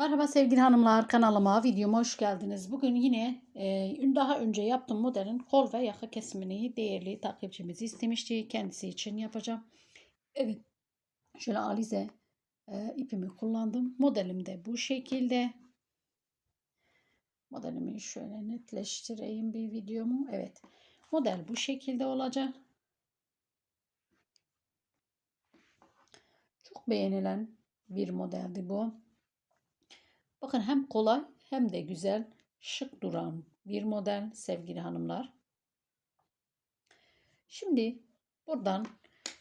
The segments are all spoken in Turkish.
Merhaba sevgili hanımlar kanalıma videoma hoş geldiniz. Bugün yine e, daha önce yaptığım modelin kol ve yaka kesimini değerli takipçimiz istemişti. Kendisi için yapacağım. Evet şöyle alize e, ipimi kullandım. Modelim de bu şekilde. Modelimi şöyle netleştireyim bir videomu. Evet model bu şekilde olacak. Çok beğenilen bir modeldi bu. Bakın hem kolay hem de güzel, şık duran bir model sevgili hanımlar. Şimdi buradan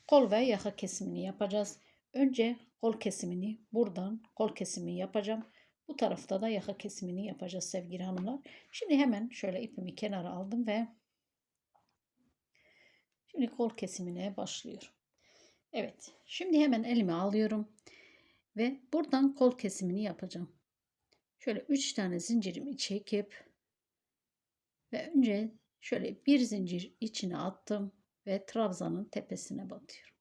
kol ve yaka kesimini yapacağız. Önce kol kesimini buradan kol kesimi yapacağım. Bu tarafta da yaka kesimini yapacağız sevgili hanımlar. Şimdi hemen şöyle ipimi kenara aldım ve şimdi kol kesimine başlıyorum. Evet şimdi hemen elime alıyorum ve buradan kol kesimini yapacağım. Şöyle 3 tane zincirimi çekip ve önce şöyle bir zincir içine attım ve trabzanın tepesine batıyorum.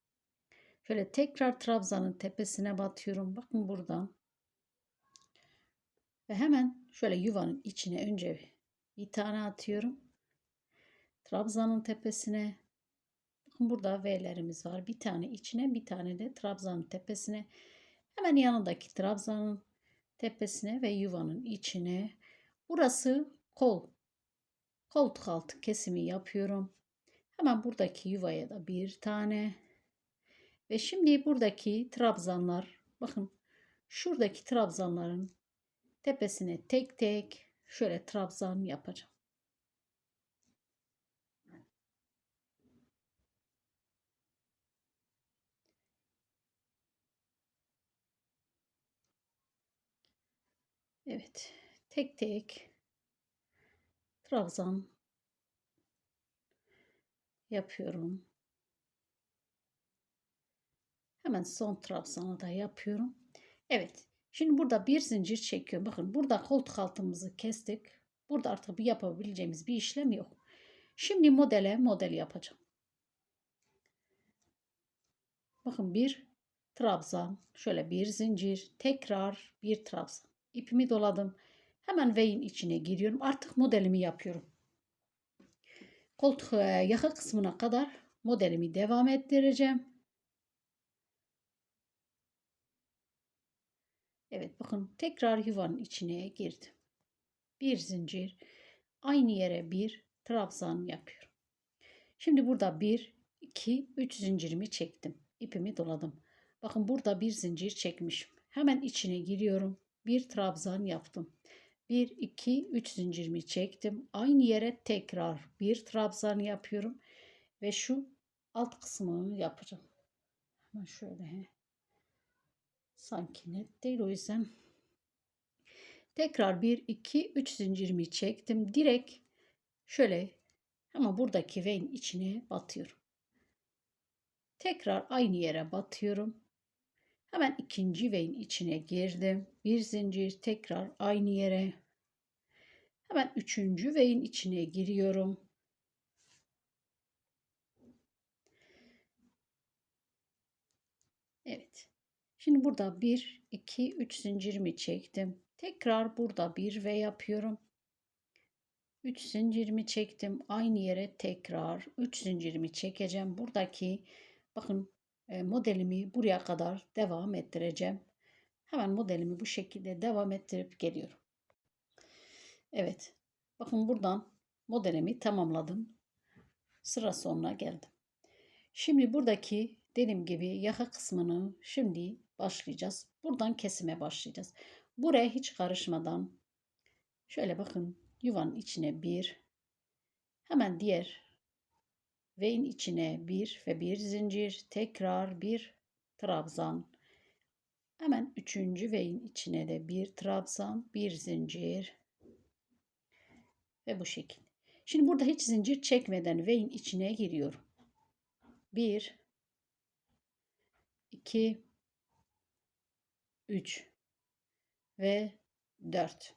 Şöyle tekrar trabzanın tepesine batıyorum. Bakın buradan. Ve hemen şöyle yuvanın içine önce bir tane atıyorum. Trabzanın tepesine. Bakın burada V'lerimiz var. Bir tane içine bir tane de trabzanın tepesine. Hemen yanındaki trabzanın tepesine ve yuvanın içine. Burası kol. Koltuk altı kesimi yapıyorum. Hemen buradaki yuvaya da bir tane. Ve şimdi buradaki trabzanlar bakın şuradaki trabzanların tepesine tek tek şöyle trabzan yapacağım. Evet. Tek tek trabzan yapıyorum. Hemen son trabzanı da yapıyorum. Evet. Şimdi burada bir zincir çekiyorum. Bakın burada koltuk altımızı kestik. Burada artık bir yapabileceğimiz bir işlem yok. Şimdi modele model yapacağım. Bakın bir trabzan, şöyle bir zincir, tekrar bir trabzan ipimi doladım. Hemen V'in içine giriyorum. Artık modelimi yapıyorum. Koltuk e, yaka kısmına kadar modelimi devam ettireceğim. Evet bakın tekrar yuvanın içine girdim. Bir zincir aynı yere bir trabzan yapıyorum. Şimdi burada bir, iki, üç zincirimi çektim. İpimi doladım. Bakın burada bir zincir çekmişim. Hemen içine giriyorum bir trabzan yaptım. 1 2 3 zincirimi çektim. Aynı yere tekrar bir trabzan yapıyorum ve şu alt kısmını yapacağım. Hemen şöyle he. Sanki net değil o yüzden tekrar 1 2 3 zincirimi çektim. Direkt şöyle ama buradaki vein içine batıyorum. Tekrar aynı yere batıyorum. Hemen ikinci vein içine girdim. Bir zincir tekrar aynı yere. Hemen üçüncü vein içine giriyorum. Evet. Şimdi burada 1, 2, 3 zincirimi çektim. Tekrar burada bir V yapıyorum. 3 zincirimi çektim. Aynı yere tekrar 3 zincirimi çekeceğim. Buradaki bakın modelimi buraya kadar devam ettireceğim. Hemen modelimi bu şekilde devam ettirip geliyorum. Evet. Bakın buradan modelimi tamamladım. Sıra sonuna geldim. Şimdi buradaki dediğim gibi yaka kısmını şimdi başlayacağız. Buradan kesime başlayacağız. Buraya hiç karışmadan şöyle bakın yuvanın içine bir hemen diğer V'in içine bir ve bir zincir tekrar bir trabzan. Hemen üçüncü V'in içine de bir trabzan bir zincir. Ve bu şekilde şimdi burada hiç zincir çekmeden V'in içine giriyorum. 1 2 3 ve 4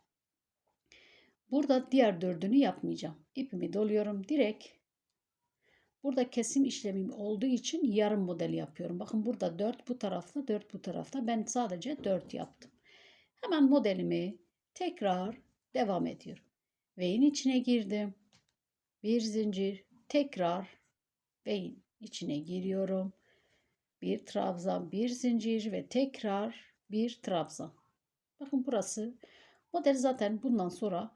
burada diğer dördünü yapmayacağım. İpimi doluyorum direkt Burada kesim işlemim olduğu için yarım model yapıyorum. Bakın burada 4 bu tarafta 4 bu tarafta. Ben sadece 4 yaptım. Hemen modelimi tekrar devam ediyorum. V'in içine girdim. Bir zincir tekrar V'in içine giriyorum. Bir trabzan, bir zincir ve tekrar bir trabzan. Bakın burası model zaten bundan sonra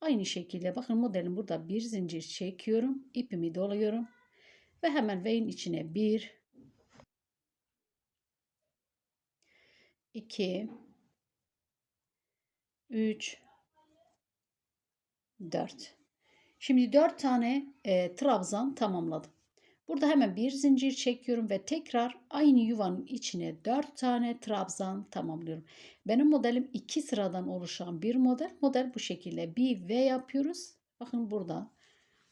aynı şekilde bakın modelin burada bir zincir çekiyorum. ipimi doluyorum ve hemen V'in içine bir 2 3 4 Şimdi 4 tane e, trabzan tamamladım. Burada hemen bir zincir çekiyorum ve tekrar aynı yuvanın içine 4 tane trabzan tamamlıyorum. Benim modelim 2 sıradan oluşan bir model. Model bu şekilde bir V yapıyoruz. Bakın burada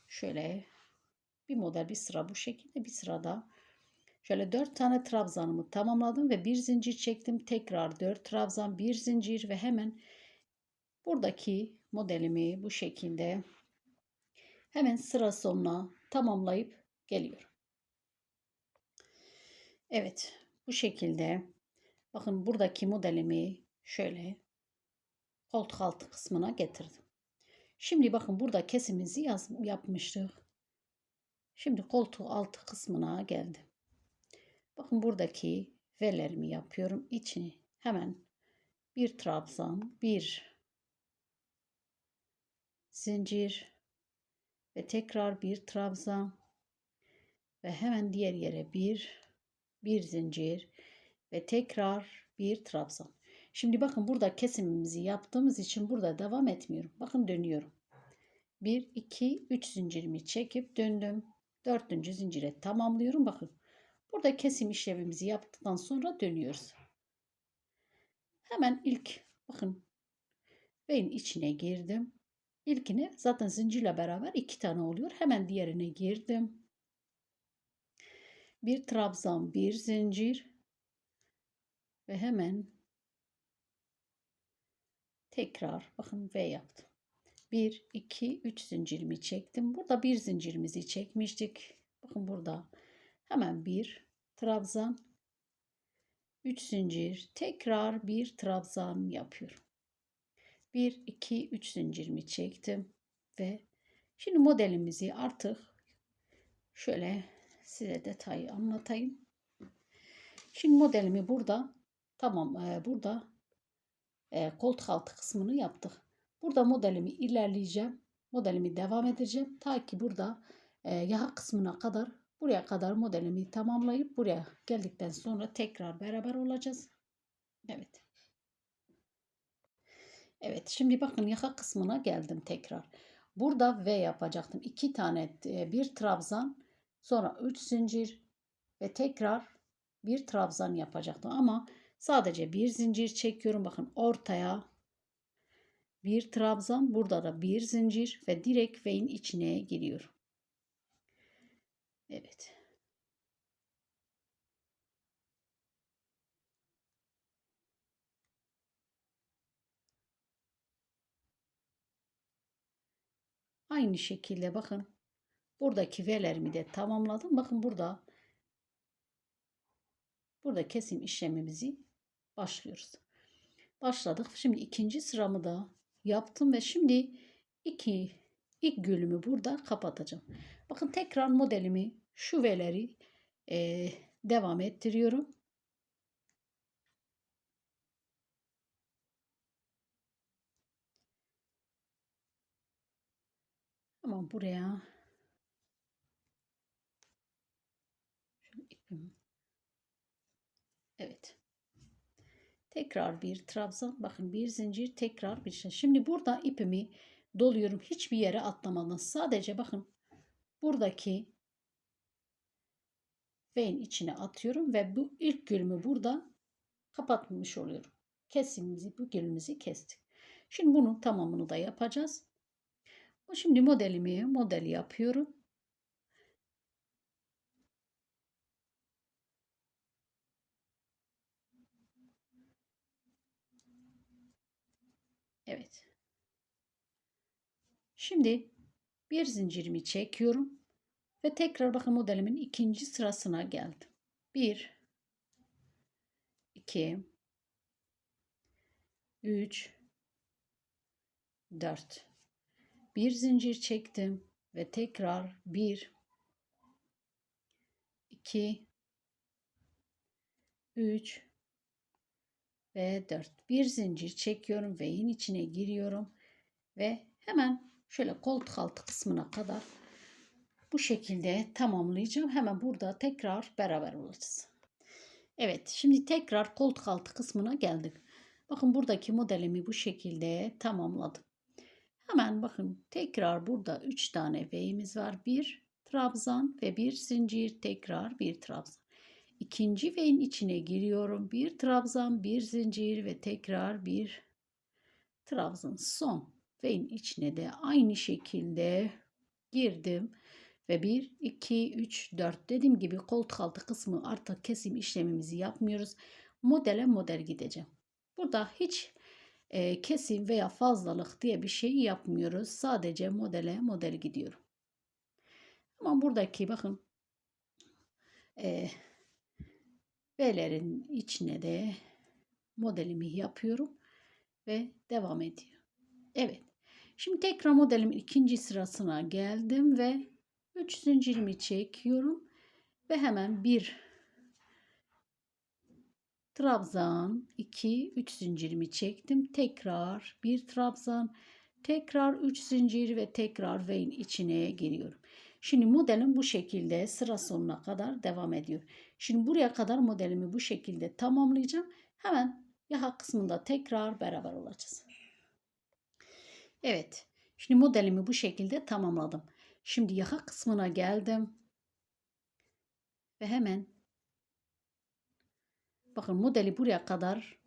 şöyle bir model bir sıra bu şekilde bir sırada Şöyle 4 tane trabzanımı tamamladım ve bir zincir çektim. Tekrar 4 trabzan, bir zincir ve hemen buradaki modelimi bu şekilde hemen sıra sonuna tamamlayıp geliyorum. Evet, bu şekilde bakın buradaki modelimi şöyle koltuk altı kısmına getirdim. Şimdi bakın burada kesimizi yaz, yapmıştık. Şimdi koltuğu altı kısmına geldim. Bakın buradaki V'lerimi yapıyorum. İçini hemen bir trabzan, bir zincir ve tekrar bir trabzan ve hemen diğer yere bir bir zincir ve tekrar bir trabzan. Şimdi bakın burada kesimimizi yaptığımız için burada devam etmiyorum. Bakın dönüyorum. 1 2 3 zincirimi çekip döndüm. 4. zincire tamamlıyorum. Bakın Burada kesim işlemimizi yaptıktan sonra dönüyoruz. Hemen ilk bakın beyin içine girdim. İlkine zaten zincirle beraber iki tane oluyor. Hemen diğerine girdim. Bir trabzan, bir zincir ve hemen tekrar bakın V yaptım. 1 2 3 zincirimi çektim. Burada bir zincirimizi çekmiştik. Bakın burada hemen bir trabzan 3 zincir tekrar bir trabzan yapıyorum. 1 2 3 zincirimi çektim ve şimdi modelimizi artık şöyle size detayı anlatayım. Şimdi modelimi burada tamam e, burada e, koltuk altı kısmını yaptık. Burada modelimi ilerleyeceğim. Modelimi devam edeceğim. Ta ki burada e, yaka kısmına kadar Buraya kadar modelimi tamamlayıp buraya geldikten sonra tekrar beraber olacağız. Evet. Evet şimdi bakın yaka kısmına geldim tekrar. Burada V yapacaktım. iki tane e, bir trabzan sonra üç zincir ve tekrar bir trabzan yapacaktım. Ama sadece bir zincir çekiyorum. Bakın ortaya bir trabzan burada da bir zincir ve direkt V'in içine giriyorum. Evet. Aynı şekilde bakın. Buradaki V'lerimi de tamamladım. Bakın burada burada kesim işlemimizi başlıyoruz. Başladık. Şimdi ikinci sıramı da yaptım ve şimdi iki ilk gülümü burada kapatacağım. Bakın tekrar modelimi şu V'leri e, devam ettiriyorum. Ama buraya ipim. Evet. Tekrar bir trabzan. Bakın bir zincir tekrar bir şey. Şimdi burada ipimi doluyorum. Hiçbir yere atlamadan. Sadece bakın buradaki V'nin içine atıyorum ve bu ilk gülümü burada kapatmış oluyorum. Kesimimizi, bu gülümüzü kestik. Şimdi bunun tamamını da yapacağız. Şimdi modelimi model yapıyorum. Evet. Şimdi bir zincirimi çekiyorum. Ve tekrar bakın modelimin ikinci sırasına geldim. 1 2 3 4 bir zincir çektim ve tekrar 1 2 3 ve 4 bir zincir çekiyorum ve yine içine giriyorum ve hemen şöyle koltuk altı kısmına kadar bu şekilde tamamlayacağım. Hemen burada tekrar beraber olacağız. Evet şimdi tekrar koltuk altı kısmına geldik. Bakın buradaki modelimi bu şekilde tamamladım. Hemen bakın tekrar burada 3 tane V'imiz var. Bir trabzan ve bir zincir tekrar bir trabzan. İkinci V'nin içine giriyorum. Bir trabzan, bir zincir ve tekrar bir trabzan. Son V'nin içine de aynı şekilde girdim. Ve 1, 2, 3, 4 dediğim gibi koltuk altı kısmı artık kesim işlemimizi yapmıyoruz. Modele model gideceğim. Burada hiç e, kesim veya fazlalık diye bir şey yapmıyoruz. Sadece modele model gidiyorum. Ama buradaki bakın e, V'lerin içine de modelimi yapıyorum ve devam ediyor. Evet. Şimdi tekrar modelimin ikinci sırasına geldim ve 3 zincirimi çekiyorum ve hemen bir trabzan 2 3 zincirimi çektim. Tekrar bir trabzan tekrar 3 zincir ve tekrar vein içine giriyorum. Şimdi modelim bu şekilde sıra sonuna kadar devam ediyor. Şimdi buraya kadar modelimi bu şekilde tamamlayacağım. Hemen yaka kısmında tekrar beraber olacağız Evet şimdi modelimi bu şekilde tamamladım Şimdi yaka kısmına geldim. Ve hemen bakın modeli buraya kadar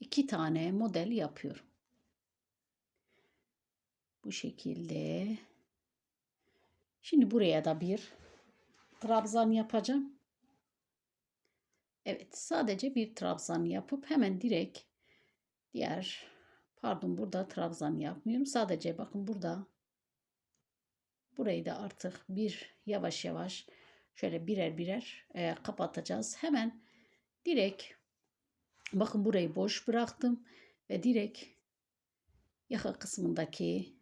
iki tane model yapıyorum. Bu şekilde. Şimdi buraya da bir trabzan yapacağım. Evet sadece bir trabzan yapıp hemen direkt diğer pardon burada trabzan yapmıyorum. Sadece bakın burada Burayı da artık bir yavaş yavaş şöyle birer birer e, kapatacağız. Hemen direkt bakın burayı boş bıraktım ve direkt yaka kısmındaki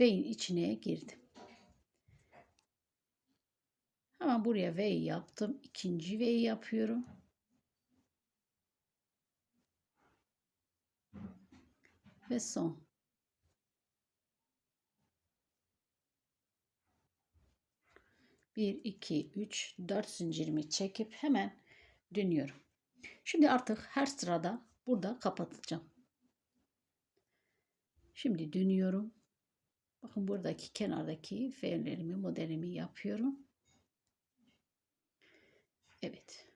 V'in içine girdim. Hemen buraya V yaptım. İkinci V yapıyorum. Ve son. 1, 2, 3, 4 zincirimi çekip hemen dönüyorum. Şimdi artık her sırada burada kapatacağım. Şimdi dönüyorum. Bakın buradaki kenardaki fevlerimi, modelimi yapıyorum. Evet.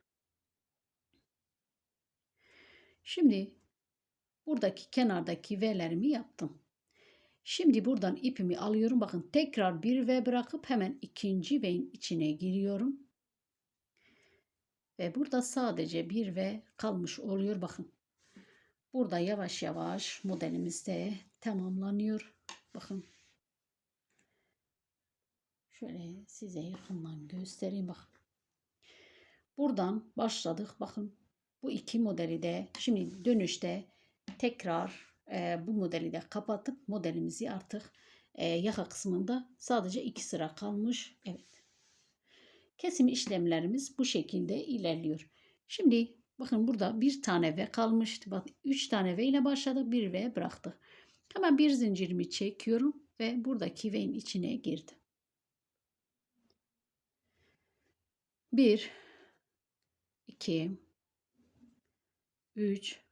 Şimdi buradaki kenardaki V'lerimi yaptım. Şimdi buradan ipimi alıyorum. Bakın tekrar bir V bırakıp hemen ikinci V'in içine giriyorum. Ve burada sadece bir V kalmış oluyor. Bakın. Burada yavaş yavaş modelimiz de tamamlanıyor. Bakın. Şöyle size yakından göstereyim. Bakın. Buradan başladık. Bakın. Bu iki modeli de şimdi dönüşte tekrar e, bu modeli de kapatıp modelimizi artık e, yaka kısmında sadece iki sıra kalmış. Evet. Kesim işlemlerimiz bu şekilde ilerliyor. Şimdi bakın burada bir tane V kalmıştı. Bak üç tane V ile başladık. Bir V bıraktık. Hemen bir zincirimi çekiyorum ve buradaki V'nin içine girdim. Bir, iki, üç,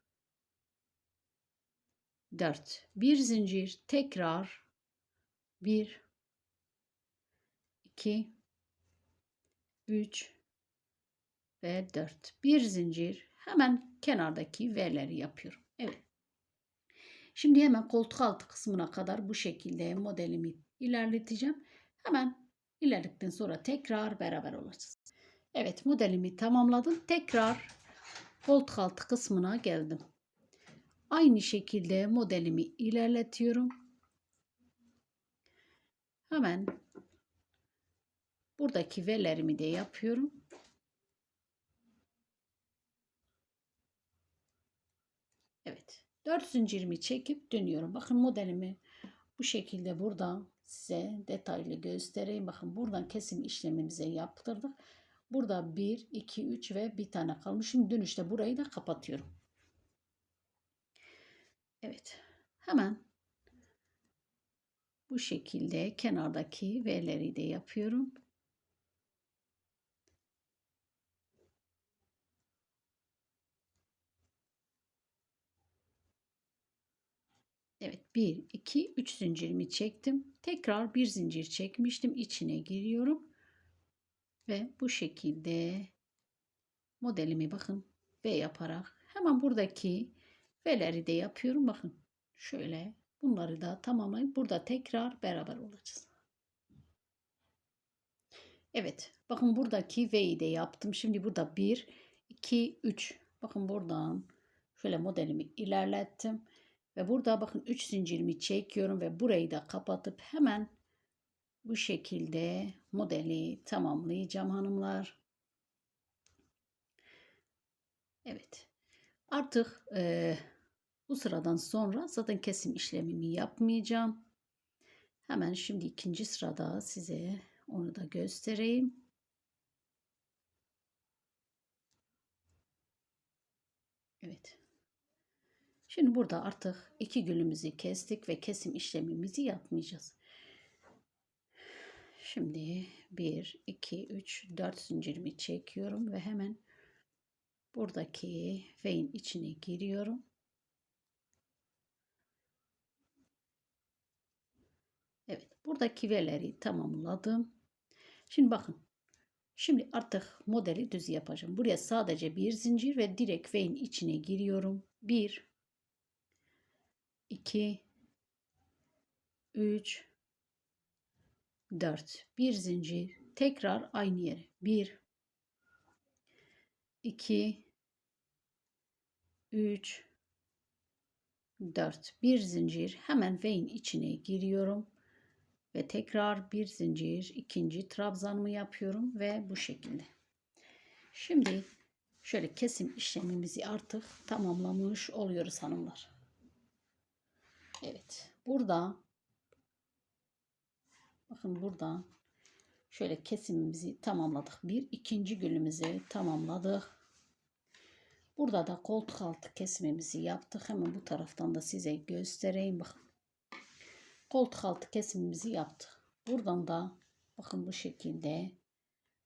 4 bir zincir tekrar 1 2 3 ve 4 bir zincir hemen kenardaki V'leri yapıyorum. Evet. Şimdi hemen koltuk altı kısmına kadar bu şekilde modelimi ilerleteceğim. Hemen ilerledikten sonra tekrar beraber olacağız. Evet modelimi tamamladım. Tekrar koltuk altı kısmına geldim. Aynı şekilde modelimi ilerletiyorum. Hemen buradaki V'lerimi de yapıyorum. 4 zincirimi çekip dönüyorum. Bakın modelimi bu şekilde buradan size detaylı göstereyim. Bakın buradan kesim işlemimizi yaptırdık. Burada 1, 2, 3 ve bir tane kalmış. Şimdi dönüşte burayı da kapatıyorum. Evet. Hemen bu şekilde kenardaki V'leri de yapıyorum. Evet 1 2 3 zincirimi çektim. Tekrar bir zincir çekmiştim. içine giriyorum. Ve bu şekilde modelimi bakın V yaparak hemen buradaki V'leri de yapıyorum. Bakın şöyle bunları da tamamlayıp burada tekrar beraber olacağız. Evet bakın buradaki V'yi de yaptım. Şimdi burada 1 2 3 bakın buradan şöyle modelimi ilerlettim. Ve burada bakın 3 zincirimi çekiyorum ve burayı da kapatıp hemen bu şekilde modeli tamamlayacağım hanımlar. Evet. Artık e, bu sıradan sonra zaten kesim işlemimi yapmayacağım. Hemen şimdi ikinci sırada size onu da göstereyim. Evet. Şimdi burada artık iki gülümüzü kestik ve kesim işlemimizi yapmayacağız. Şimdi 1, 2, 3, 4 zincirimi çekiyorum ve hemen buradaki V'in içine giriyorum. Evet buradaki V'leri tamamladım. Şimdi bakın. Şimdi artık modeli düz yapacağım. Buraya sadece bir zincir ve direkt V'in içine giriyorum. 1 2 3 4 bir zincir tekrar aynı yere 1 2 3 4 bir zincir hemen V'in içine giriyorum ve tekrar bir zincir ikinci trabzanımı yapıyorum ve bu şekilde. Şimdi şöyle kesim işlemimizi artık tamamlamış oluyoruz hanımlar. Evet. Burada bakın burada şöyle kesimimizi tamamladık. Bir ikinci gülümüzü tamamladık. Burada da koltuk altı kesimimizi yaptık. Hemen bu taraftan da size göstereyim. Bakın. Koltuk altı kesimimizi yaptık. Buradan da bakın bu şekilde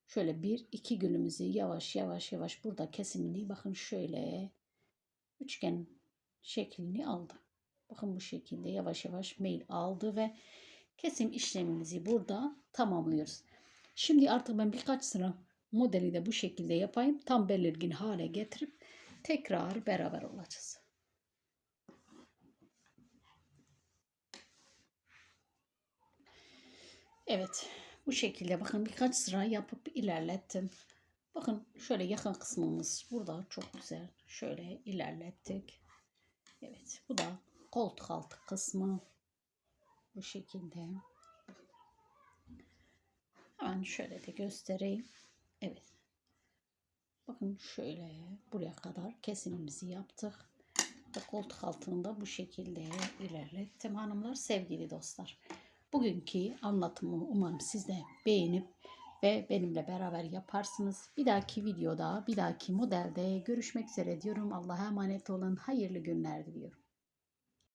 şöyle bir iki gülümüzü yavaş yavaş yavaş burada kesimini bakın şöyle üçgen şeklini aldı. Bakın bu şekilde yavaş yavaş mail aldı ve kesim işlemimizi burada tamamlıyoruz. Şimdi artık ben birkaç sıra modeli de bu şekilde yapayım. Tam belirgin hale getirip tekrar beraber olacağız. Evet bu şekilde bakın birkaç sıra yapıp ilerlettim. Bakın şöyle yakın kısmımız burada çok güzel. Şöyle ilerlettik. Evet bu da koltuk altı kısmı bu şekilde. Hemen şöyle de göstereyim. Evet. Bakın şöyle buraya kadar kesimimizi yaptık. Ve koltuk altında bu şekilde ilerlettim hanımlar sevgili dostlar. Bugünkü anlatımı umarım siz de beğenip ve benimle beraber yaparsınız. Bir dahaki videoda, bir dahaki modelde görüşmek üzere diyorum. Allah'a emanet olun. Hayırlı günler diliyorum.